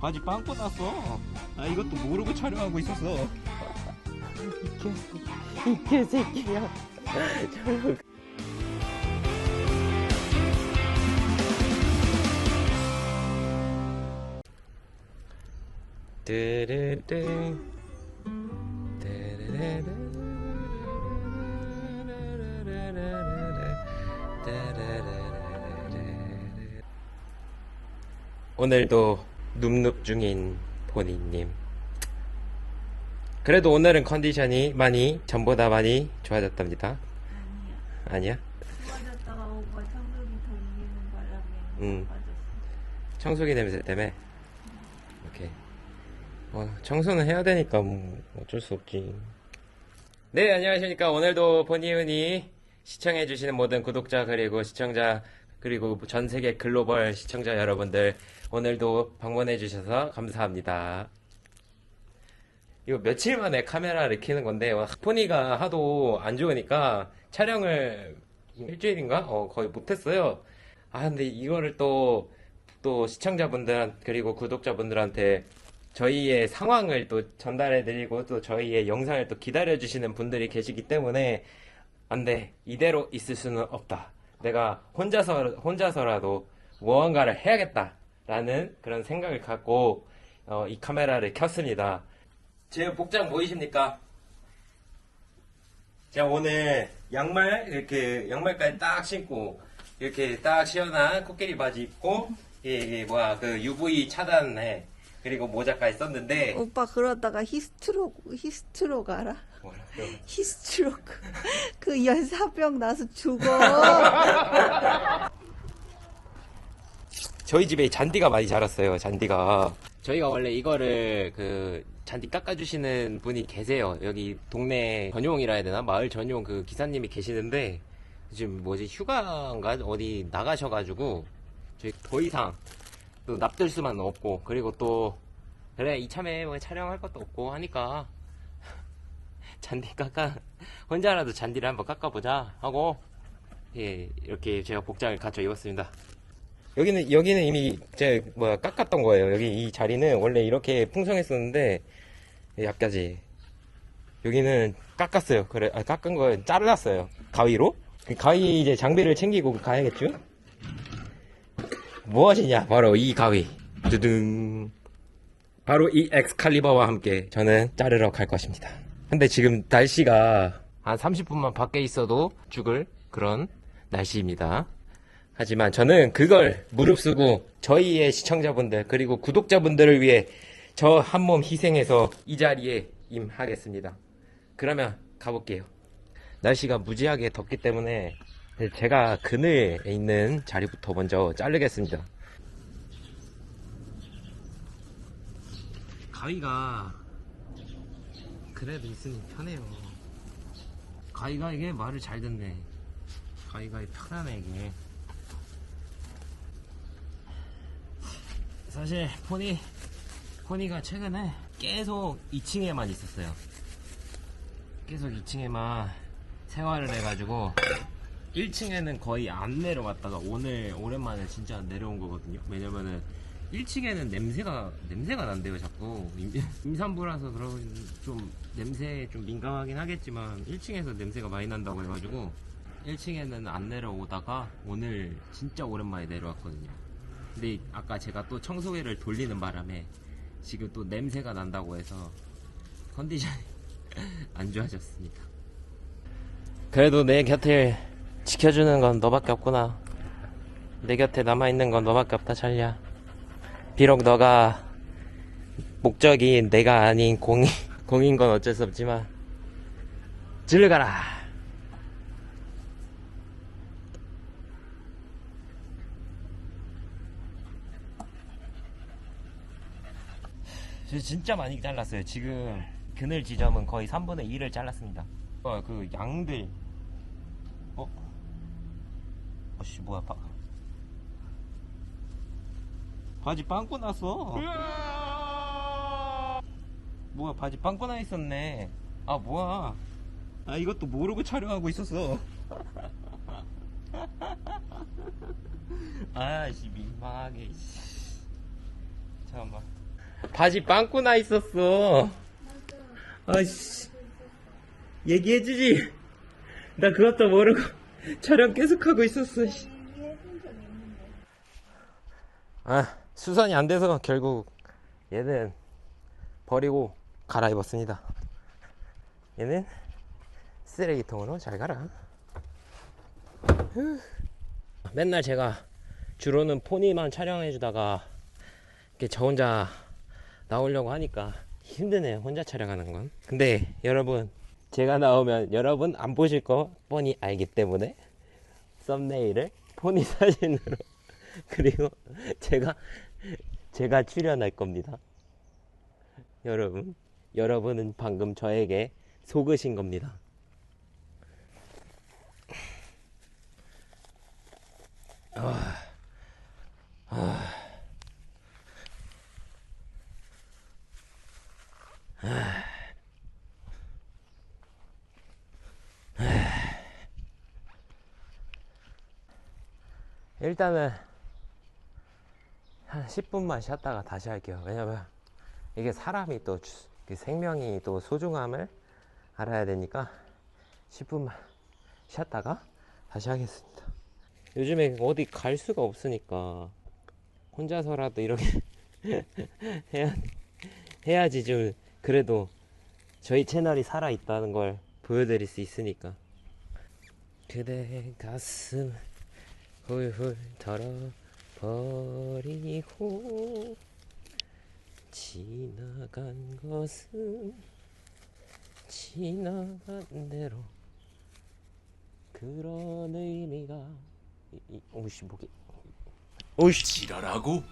바지 빵꾸 났어. 아 이것도 모르고 촬영하고 있었어. 이 개새끼야. 저거. 뚜루뚜. 오늘도 눕눕 중인 보니님. 그래도 오늘은 컨디션이 많이 전보다 많이 좋아졌답니다. 아니야. 아니야? 빠졌다가 오빠 청소기 돌리는 바람에 음. 빠졌어. 청소기 냄새 때문에. 오케이. 어, 청소는 해야 되니까 뭐 어쩔 수 없지. 네, 안녕하십니까. 오늘도 보니은이 시청해주시는 모든 구독자 그리고 시청자 그리고 전 세계 글로벌 시청자 여러분들 오늘도 방문해 주셔서 감사합니다. 이거 며칠 만에 카메라를 켜는 건데 포니가 하도 안 좋으니까 촬영을 일주일인가? 어, 거의 못했어요. 아, 근데 이거를 또, 또 시청자분들, 그리고 구독자분들한테 저희의 상황을 또 전달해드리고 또 저희의 영상을 또 기다려주시는 분들이 계시기 때문에 안 돼. 이대로 있을 수는 없다. 내가 혼자서, 혼자서라도 무언가를 해야겠다. 라는 그런 생각을 갖고 어, 이 카메라를 켰습니다. 제 복장 보이십니까? 제가 오늘 양말 이렇게 양말까지 딱 신고 이렇게 딱 시원한 코끼리 바지 입고 이게 뭐야 그 UV 차단해 그리고 모자까지 썼는데 오빠 그러다가 히스트로크 히스트로크 알아? 뭐라고요? 히스트로크 그 열사병 나서 죽어. 저희 집에 잔디가 많이 자랐어요. 잔디가. 저희가 원래 이거를 그 잔디 깎아주시는 분이 계세요. 여기 동네 전용이라 해야 되나? 마을 전용 그 기사님이 계시는데 지금 뭐지 휴가인가 어디 나가셔가지고 저희 더 이상 또 납들 수만 없고 그리고 또 그래 이참에 뭐 촬영할 것도 없고 하니까 잔디 깎아 혼자라도 잔디를 한번 깎아보자 하고 예 이렇게 제가 복장을 갖춰 입었습니다. 여기는 여기는 이미 제 뭐야 깎았던 거예요. 여기 이 자리는 원래 이렇게 풍성했었는데 약까지 여기는 깎았어요. 그래 아, 깎은 거 잘랐어요. 가위로. 그 가위 이제 장비를 챙기고 가야겠죠? 무엇이냐? 바로 이 가위. 두둥. 바로 이 엑스칼리버와 함께 저는 자르러 갈 것입니다. 근데 지금 날씨가 한 30분만 밖에 있어도 죽을 그런 날씨입니다. 하지만 저는 그걸 무릅쓰고 저희의 시청자분들 그리고 구독자분들을 위해 저 한 몸 희생해서 이 자리에 임하겠습니다. 그러면 가볼게요. 날씨가 무지하게 덥기 때문에 제가 그늘에 있는 자리부터 먼저 자르겠습니다. 가위가 그래도 있으니 편해요. 가위가 이게 말을 잘 듣네. 가위가 편하네 이게. 사실 포니 포니가 최근에 계속 2층에만 있었어요. 계속 2층에만 생활을 해가지고 1층에는 거의 안 내려갔다가 오늘 오랜만에 진짜 내려온 거거든요. 왜냐면은 1층에는 냄새가 냄새가 난대요 자꾸 임- 임산부라서 그런 좀 냄새에 좀 민감하긴 하겠지만 1층에서 냄새가 많이 난다고 해가지고 1층에는 안 내려오다가 오늘 진짜 오랜만에 내려왔거든요. 근데 아까 제가 또 청소기를 돌리는 바람에 지금 또 냄새가 난다고 해서 컨디션이 안 좋아졌습니다. 그래도 내 곁을 지켜주는 건 너밖에 없구나. 내 곁에 남아있는 건 너밖에 없다, 찰리야. 비록 너가 목적이 내가 아닌 공인, 공인 건 어쩔 수 없지만, 질러 가라! 저 진짜 많이 잘랐어요. 지금 그늘 지점은 거의 3분의 1을 잘랐습니다. 어, 그 양들. 어? 어씨 뭐야 바... 바지 빵꾸 났어. 뭐야 바지 빵꾸 나 있었네. 아 뭐야? 아 이것도 모르고 촬영하고 있었어. 아씨 민망하게. 씨. 잠깐만. 바지 빵꾸 나 있었어. 아씨. 얘기해주지. 나 그것도 모르고 촬영 계속하고 있었어. 씨. 아, 수선이 안 돼서 결국 얘는 버리고 갈아입었습니다. 얘는 쓰레기통으로 잘 가라. 휴. 맨날 제가 주로는 포니만 촬영해주다가 이렇게 저 혼자 나오려고 하니까 힘드네요. 혼자 촬영하는 건. 근데 여러분, 제가 나오면 여러분 안 보실 거 뻔히 알기 때문에 썸네일을 포니 사진으로 그리고 제가 제가 출연할 겁니다. 여러분, 여러분은 방금 저에게 속으신 겁니다. 일단은 한 10분만 쉬었다가 다시 할게요. 왜냐면 이게 사람이 또 주- 그 생명이 또 소중함을 알아야 되니까 10분만 쉬었다가 다시 하겠습니다. 요즘에 어디 갈 수가 없으니까 혼자서라도 이렇게 해야 해야지 좀 그래도 저희 채널이 살아 있다는 걸 보여드릴 수 있으니까. 그대 가슴 훌훌 털어버리고 지나간 것은 지나간 대로 그런 의미가 오씨 뭐게? 오씨. 지랄하고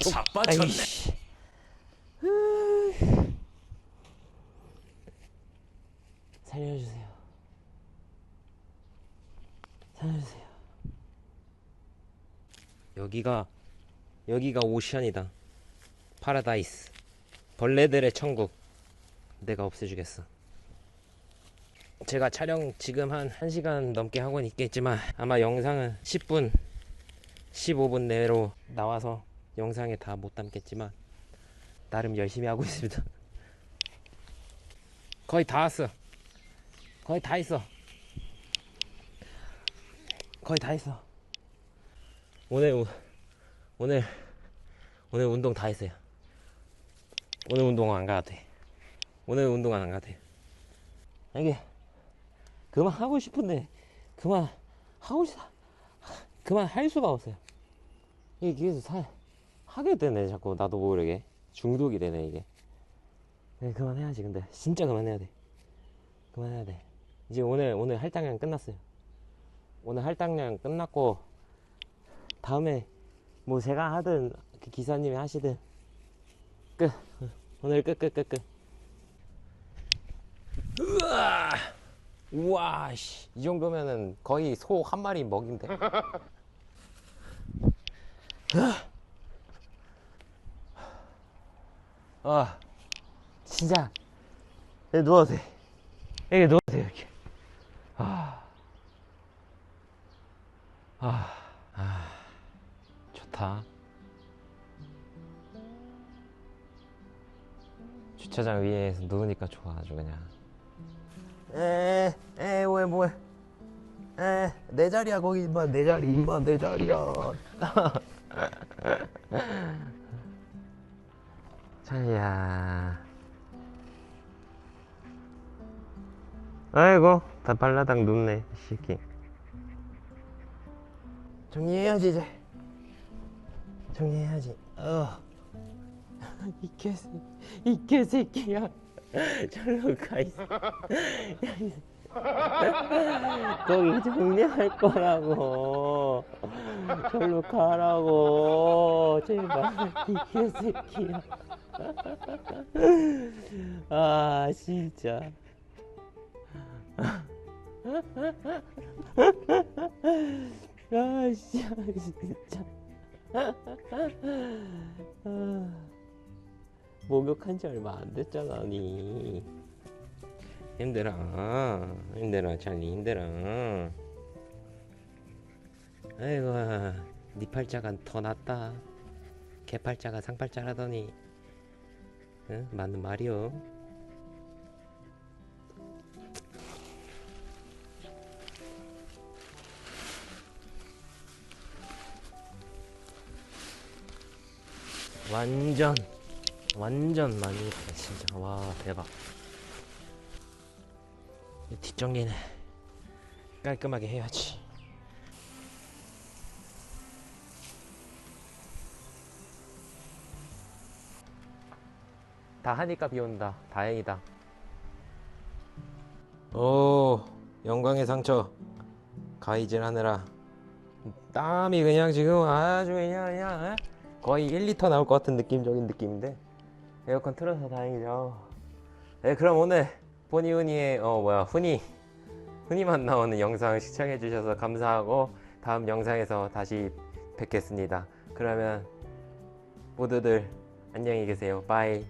자빠졌네. 아이씨 살려주세요 살려주세요 여기가 여기가 오션이다. 파라다이스. 벌레들의 천국. 내가 없애주겠어. 제가 촬영 지금 한 1시간 넘게 하고 있겠지만 아마 영상은 10분 15분 내로 나와서 영상에 다 못 담겠지만 나름 열심히 하고 있습니다. 거의 다 왔어. 거의 다 있어. 거의 다 있어 오늘 우- 오늘 오늘 운동 다 했어요. 오늘 운동 안 가도 돼. 오늘 운동 안 가도 돼. 이게 그만 하고 싶은데 그만 하고 싶 그만 할 수가 없어요. 이게 계속 사, 하게 되네 자꾸 나도 모르게 중독이 되네 이게. 네, 그만해야지 근데 진짜 그만해야 돼. 그만해야 돼. 이제 오늘 오늘 할당량 끝났어요. 오늘 할당량 끝났고 다음에 뭐 제가 하든 그 기사님이 하시든 끝. 오늘 끝 끝 끝끝. 우와. 우와 씨, 이 정도면은 거의 소 한 마리 먹인데. 아. 진짜. 여기 누워도 돼. 여기 누워도 돼 이렇게 아. 아, 아, 좋다. 주차장 위에서 누우니까 좋아, 아주 그냥. 에, 에, 왜, 뭐해. 에, 내 자리야, 거기, 임마, 내 자리, 임마, 내 자리야. 자리야. 아이고, 다 발라당 눕네, 이 새끼. 정리해야지 이제 정리해야지. 어. 이 개새 이 개새끼야. 절로 가 있어 야, 이 새- 거기 정리할 거라고. 절로 가라고. 제발 이 개새끼야. 아 진짜. 아, 씨, 진짜. 아, 목욕한 지 얼마 안 됐잖아, 니. 힘들어. 힘들어, 찰리, 힘들어. 아이고, 니 팔자가 더 낫다. 개 팔자가 상팔자라더니. 응? 맞는 말이요. 완전 완전 많이 했다 진짜. 와 대박. 이 뒷정리는 깔끔하게 해야지. 다 하니까 비 온다. 다행이다. 오 영광의 상처. 가이질 하느라. 땀이 그냥 지금 아주 그냥 그냥 에? 거의 1리터 나올 것 같은 느낌적인 느낌인데. 에어컨 틀어서 다행이죠. 네 그럼 오늘 보니훈이의 어 뭐야 훈이 훈이만 나오는 영상 시청해 주셔서 감사하고 다음 영상에서 다시 뵙겠습니다. 그러면 모두들 안녕히 계세요. 바이